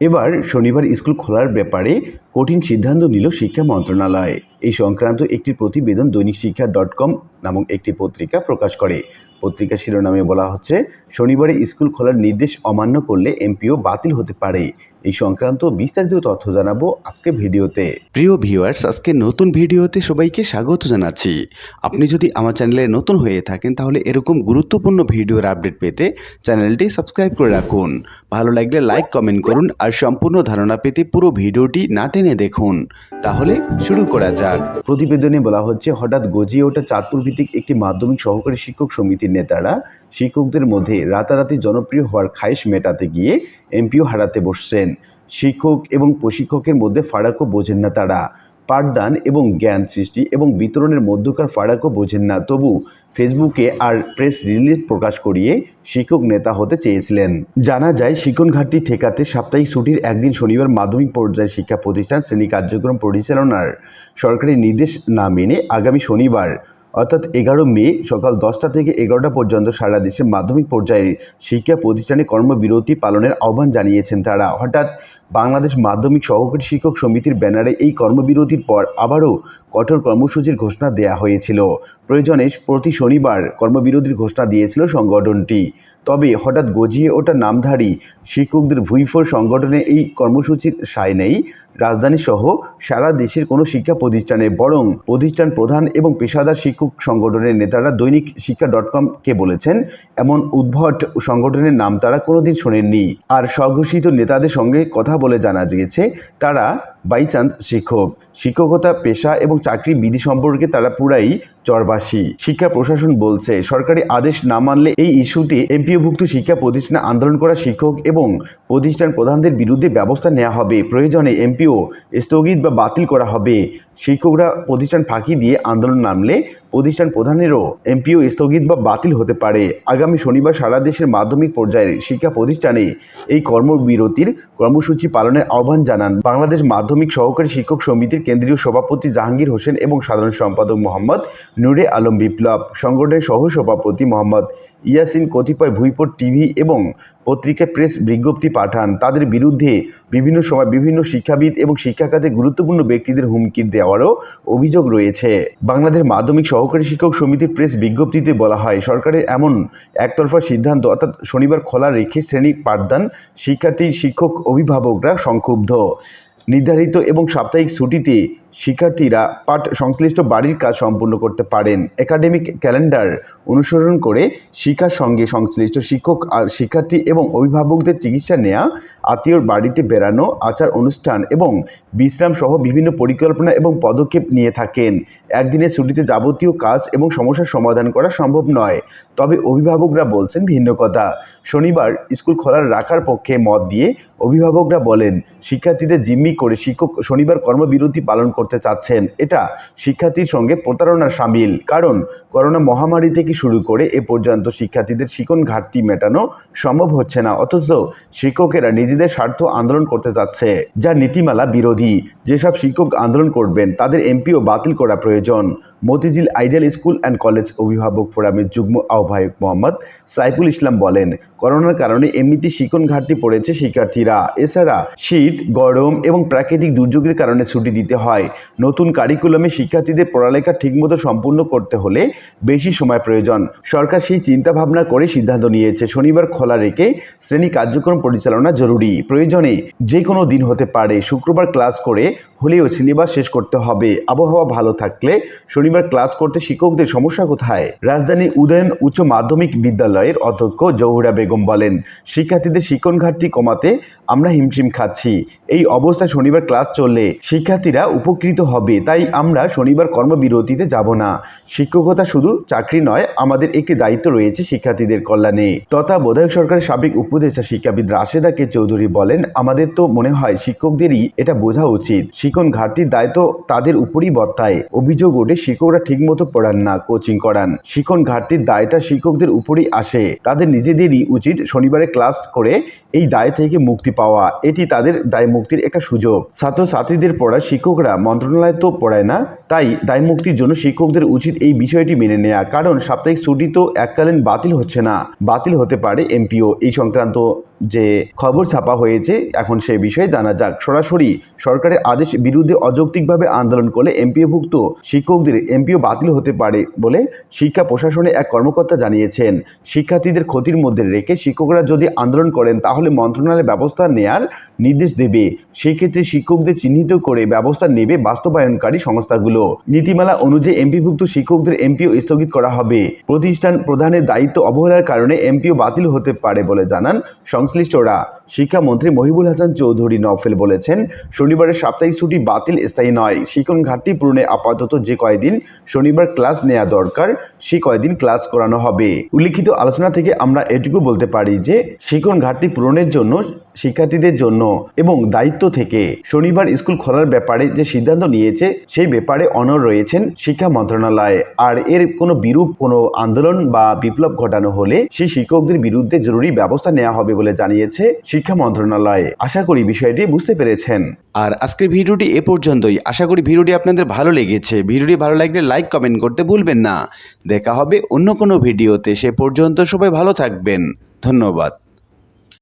এবার শনিবার স্কুল খোলার ব্যাপারে কঠিন সিদ্ধান্ত নিল শিক্ষা মন্ত্রণালয়। এই সংক্রান্ত একটি প্রতিবেদন দৈনিক শিক্ষা ডট কম নামক একটি পত্রিকা প্রকাশ করে। পত্রিকা শিরোনামে বলা হচ্ছে, শনিবারে স্কুল খোলার নির্দেশ অমান্য করলে এমপিও বাতিল হতে পারে। এই সংক্রান্ত বিস্তারিত তথ্য জানাব আজকে ভিডিওতে। প্রিয় ভিউয়ার্স, আজকে নতুন ভিডিওতে সবাইকে স্বাগত জানাচ্ছি। আপনি যদি আমার চ্যানেলে নতুন হয়ে থাকেন, তাহলে এরকম গুরুত্বপূর্ণ ভিডিওর আপডেট পেতে চ্যানেলটি সাবস্ক্রাইব করে রাখুন। ভালো লাগলে লাইক, কমেন্ট করুন আর সম্পূর্ণ ধারণা পেতে পুরো ভিডিওটি না টেনে দেখুন। তাহলে শুরু করা যাক। প্রতিবেদনে বলা হচ্ছে, হঠাৎ গজিয়ে ওঠা চাঁদপুর ভিত্তিক একটি মাধ্যমিক সহকারী শিক্ষক সমিতির নেতারা শিক্ষকদের মধ্যে রাতারাতি জনপ্রিয় হওয়ার খায়েশ মেটাতে গিয়ে এমপিও হারাতে বসছেন। শিক্ষক এবং প্রশিক্ষকের মধ্যে ফারাকও বোঝেন না তারা। পাঠদান এবং জ্ঞান সৃষ্টি এবং বিতরণের মধ্যকার ফারাকও বোঝেন না। তবু ফেসবুকে আর প্রেস রিলিজ প্রকাশ করিয়ে শিক্ষক নেতা হতে চেয়েছিলেন। জানা যায় শিক্ষণ ঘাটতি ঠেকাতে সাপ্তাহিক ছুটির একদিন শনিবার মাধ্যমিক পর্যায়ের শিক্ষা প্রতিষ্ঠান শ্রেণি কার্যক্রম পরিচালনার সরকারি নির্দেশ না মেনে আগামী শনিবার অর্থাৎ এগারো মে সকাল দশটা থেকে এগারোটা পর্যন্ত সারা দেশে মাধ্যমিক পর্যায়ে শিক্ষা প্রতিষ্ঠানে কর্মবিরতি পালনের আহ্বান জানিয়েছেন তারা। হঠাৎ বাংলাদেশ মাধ্যমিক সহকারী শিক্ষক সমিতির ব্যানারে এই কর্মবিরতির পর আবারও কঠোর কর্মসূচির ঘোষণা দেয়া হয়েছিল। প্রয়োজনে প্রতি শনিবার কর্মবিরতির ঘোষণা দিয়েছিল সংগঠনটি। তবে হঠাৎ গজিয়ে ওঠা নামধারী শিক্ষকদের ভুইফোর সংগঠনে এই কর্মসূচির সায় নেই। রাজধানী সহ সারা দেশের কোনো শিক্ষা প্রতিষ্ঠানে, বরং প্রতিষ্ঠান প্রধান এবং পেশাদার শিক্ষক সংগঠনের নেতারা দৈনিক শিক্ষা ডট কমকে বলেছেন, এমন উদ্ভট সংগঠনের নাম তারা কোনোদিন শোনেননি। আর স্বঘোষিত নেতাদের সঙ্গে কথা বলে জানা গেছে, তারা বাই চান্স শিক্ষক। শিক্ষকতা পেশা এবং চাকরি বিধি সম্পর্কে তারা পুরাই চরবাসী। শিক্ষা প্রশাসন বলছে, সরকারি আদেশ না মানলে এই ইস্যুতে এমপিওভুক্ত শিক্ষা প্রতিষ্ঠানে আন্দোলন করা শিক্ষক এবং প্রতিষ্ঠান প্রধানদের বিরুদ্ধে ব্যবস্থা নেওয়া হবে। প্রয়োজনে এমপিও স্থগিত বা বাতিল করা হবে। শিক্ষকরা প্রতিষ্ঠান ফাঁকি দিয়ে আন্দোলন নামলে প্রতিষ্ঠান প্রধানেরও এমপিও স্থগিত বা বাতিল হতে পারে। আগামী শনিবার সারা দেশের মাধ্যমিক পর্যায়ের শিক্ষা প্রতিষ্ঠানে এই কর্মবিরতির কর্মসূচি পালনের আহ্বান জানান বাংলাদেশ মাধ্যমিক সহকারী শিক্ষক সমিতির কেন্দ্রীয় সভাপতি জাহাঙ্গীর হোসেন এবং সাধারণ সম্পাদক মোহাম্মদ নুরে আলম বিপ্লব, সংগঠনের সহ সভাপতি মোহাম্মদ ইয়াসিন কতিপয় ভুইপট টিভি এবং পত্রিকায় প্রেস বিজ্ঞপ্তি পাঠান। তাদের বিরুদ্ধে বিভিন্ন সময় বিভিন্ন শিক্ষাবিদ এবং শিক্ষাখাতে গুরুত্বপূর্ণ ব্যক্তিদের হুমকি দেওয়ারও অভিযোগ রয়েছে। বাংলাদেশ মাধ্যমিক সহকারী শিক্ষক সমিতির প্রেস বিজ্ঞপ্তিতে বলা হয়, সরকারের এমন একতরফা সিদ্ধান্ত অর্থাৎ শনিবার খোলা রেখে শ্রেণি পাঠদান শিক্ষার্থী, শিক্ষক, অভিভাবকরা সংক্ষুব্ধ। নির্ধারিত এবং সাপ্তাহিক ছুটিতে শিক্ষার্থীরা পাঠ সংশ্লিষ্ট বাড়ির কাজ সম্পূর্ণ করতে পারেন। একাডেমিক ক্যালেন্ডার অনুসরণ করে শিক্ষার সঙ্গে সংশ্লিষ্ট শিক্ষক আর শিক্ষার্থী এবং অভিভাবকদের চিকিৎসা নেওয়া আত্মীয়র বাড়িতে বেড়ানো, আচার অনুষ্ঠান এবং বিশ্রাম সহ বিভিন্ন পরিকল্পনা এবং পদক্ষেপ নিয়ে থাকেন। একদিনের ছুটিতে যাবতীয় কাজ এবং সমস্যার সমাধান করা সম্ভব নয়। তবে অভিভাবকরা বলছেন ভিন্ন কথা। শনিবার স্কুল খোলার রাখার পক্ষে মত দিয়ে অভিভাবকরা বলেন, শিক্ষার্থীদের জিম্মি করে শিক্ষক শনিবার কর্মবিরতি পালন করতে চাচ্ছেন। এটা শিক্ষার্থীর সঙ্গে প্রতারণার সামিল। কারণ করোনা মহামারী থেকে শুরু করে এ পর্যন্ত শিক্ষার্থীদের শিকন ঘাটতি মেটানো সম্ভব হচ্ছে না। অথচ শিক্ষকেরা নিজেদের স্বার্থ আন্দোলন করতে যাচ্ছে, যা নীতিমালা বিরোধী। যেসব শিক্ষক আন্দোলন করবেন, তাদের এমপিও বাতিল করা প্রয়োজন। Motijheel ideal school and college অভিভাবক ফোরামের যুগ্ম আহ্বায়ক মোহাম্মদ সাইফুল ইসলাম বলেন, করোনার কারণে এমনিতে শিক্ষণ ঘাটতি পড়েছে শিক্ষার্থীরা। এছাড়া শীত, গরম এবং প্রাকৃতিক দুর্যোগের কারণে ছুটি দিতে হয়। নতুন কারিকুলামে শিক্ষার্থীদের পড়ালেখা ঠিকমতো সম্পূর্ণ করতে হলে বেশি সময় প্রয়োজন। সরকার সেই চিন্তাভাবনা করে সিদ্ধান্ত নিয়েছে। শনিবার খোলা রেখে শ্রেণি কার্যক্রম পরিচালনা জরুরি। প্রয়োজনে যে কোনো দিন হতে পারে। শুক্রবার ক্লাস করে হলেও সিলেবাস শেষ করতে হবে। আবহাওয়া ভালো থাকলে শনিবার ক্লাস করতে শিক্ষকদের সমস্যা কোথায়? রাজধানী উদয়ন উচ্চ মাধ্যমিক বিদ্যালয়ের অধ্যক্ষ জহুরা বেগম বলেন, শিক্ষার্থীদের শিক্ষণ ঘাটতি কমাতে আমরা হিমশিম খাচ্ছি। এই অবস্থায় শনিবার ক্লাস চললে শিক্ষার্থীরা উপকৃত হবে। তাই আমরা শনিবার কর্মবিরতিতে যাব না। শিক্ষকতা শুধু চাকরি নয়, আমাদের একটি দায়িত্ব রয়েছে শিক্ষার্থীদের কল্যাণে। তত্ত্বাবধায়ক সরকারের সাবেক উপদেষ্টা শিক্ষাবিদ রাশেদা কে চৌধুরী বলেন, আমাদের তো মনে হয় শিক্ষকদেরই এটা বোঝা উচিত। শিক্ষণ ঘাটতির দায়িত্ব তাদের উপরই বর্তায়। অভিযোগ ওঠে, শিক্ষকরা ঠিকমতো পড়ান না, কোচিং করান। শিক্ষণ ঘাটতির দায়টা শিক্ষকদের উপরেই আসে। তাদের নিজেদেরই উচিত শনিবারে ক্লাস করে এই দায় থেকে মুক্তি পাওয়া। এটি তাদের দায় মুক্তির একটা সুযোগ। ছাত্রছাত্রীদের পড়া শিক্ষকরা মন্ত্রণালয় তো পড়ায় না তাই দায়মুক্তির জন্য শিক্ষকদের উচিত এই বিষয়টি মেনে নেওয়া কারণ সাপ্তাহিক ছুটি তো এককালীন বাতিল হচ্ছে না। বাতিল হতে পারে এমপিও। এই সংক্রান্ত যে খবর ছাপা হয়েছে, এখন সে বিষয়ে জানা যাক। সরাসরি সরকারের আদেশ বিরুদ্ধে অযৌক্তিকভাবে আন্দোলন করলে এমপিওভুক্ত শিক্ষকদের এমপিও বাতিল হতে পারে বলে শিক্ষা প্রশাসনে এক কর্মকর্তা জানিয়েছেন। শিক্ষার্থীদের ক্ষতির মধ্যে রেখে শিক্ষকরা যদি আন্দোলন করেন, তাহলে মন্ত্রণালয় ব্যবস্থা নেয়ার নির্দেশ দেবে। সেক্ষেত্রে শিক্ষকদের চিহ্নিত করে ব্যবস্থা নেবে বাস্তবায়নকারী সংস্থাগুলো। নীতিমালা অনুযায়ী এমপিভুক্ত শিক্ষকদের এমপিও স্থগিত করা হবে। প্রতিষ্ঠান প্রধানের দায়িত্ব অবহেলার কারণে এমপিও বাতিল হতে পারে বলে জানান সংশ্লিষ্টরা। শিক্ষামন্ত্রী মহিবুল হাসান চৌধুরী নফেল বলেছেন, শনিবারের সাপ্তাহিক ছুটি বাতিল স্থায়ী নয়। শিক্ষণ ঘাটতি পূরণে আপাতত যে কয়দিন, শনিবার ক্লাস নেওয়া দরকার, সে কয়দিন ক্লাস করানো হবে। উল্লিখিত আলোচনা থেকে আমরা এটুকু বলতে পারি যে শিক্ষণ ঘাটতি পূরণের জন্য শিক্ষার্থীদের জন্য এবং দায়িত্ব থেকে শনিবার স্কুল খোলার ব্যাপারে যে সিদ্ধান্ত নিয়েছে, সেই ব্যাপারে অনর রয়েছেন শিক্ষা মন্ত্রণালয়। আর এর কোনো বিরূপ কোনো আন্দোলন বা বিপ্লব ঘটানো হলে সেই শিক্ষকদের বিরুদ্ধে জরুরি ব্যবস্থা নেওয়া হবে বলে জানিয়েছে শিক্ষা মন্ত্রণালয়। আশা করি বিষয়টি বুঝতে পেরেছেন। আর আজকের ভিডিওটি এ পর্যন্তই। আশা করি ভিডিওটি আপনাদের ভালো লেগেছে। ভিডিওটি ভালো লাগলে লাইক কমেন্ট করতে ভুলবেন না। দেখা হবে অন্য কোনো ভিডিওতে। সে পর্যন্ত সবাই ভালো থাকবেন। ধন্যবাদ।